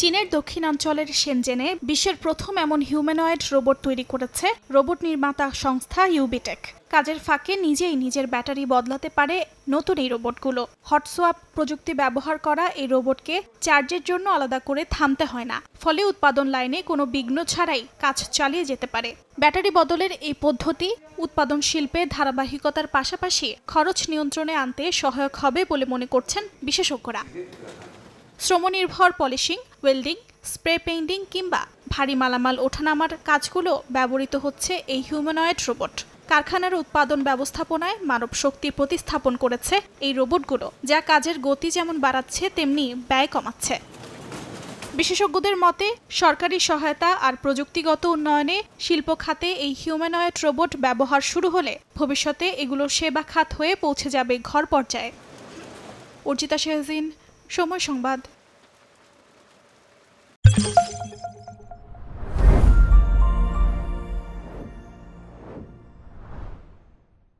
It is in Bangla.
চীনের দক্ষিণাঞ্চলের সেনজেনে বিশ্বের প্রথম এমন হিউম্যানয়েড রোবট তৈরি করেছে রোবট নির্মাতা সংস্থা ইউবিটেক কাজের ফাঁকে নিজেই নিজের ব্যাটারি বদলাতে পারে নতুন এই রোবটগুলো হটসোয়াপ প্রযুক্তি ব্যবহার করা এই রোবটকে চার্জের জন্য আলাদা করে থামতে হয় না। ফলে উৎপাদন লাইনে কোনো বিঘ্ন ছাড়াই কাজ চালিয়ে যেতে পারে। ব্যাটারি বদলের এই পদ্ধতি উৎপাদন শিল্পে ধারাবাহিকতার পাশাপাশি খরচ নিয়ন্ত্রণে আনতে সহায়ক হবে বলে মনে করছেন বিশেষজ্ঞরা। শ্রমনির্ভর পলিশিং ওয়েল্ডিং স্প্রে পেইন্টিং কিংবা ভারী মালামাল ওঠানামার কাজগুলো ব্যবহৃত হচ্ছে এই হিউম্যানয়েড রোবট কারখানার উৎপাদন ব্যবস্থাপনায় মানব শক্তি প্রতিস্থাপন করেছে এই রোবটগুলো যা কাজের গতি যেমন বাড়াচ্ছে, তেমনি ব্যয় কমাচ্ছে। বিশেষজ্ঞদের মতে, সরকারি সহায়তা আর প্রযুক্তিগত উন্নয়নে শিল্প খাতে এই হিউম্যানয়েড রোবট ব্যবহার শুরু হলে ভবিষ্যতে এগুলো সেবা খাত হয়ে পৌঁছে যাবে ঘর পর্যায়ে। অর্জিতা শেহজিন সময় সংবাদ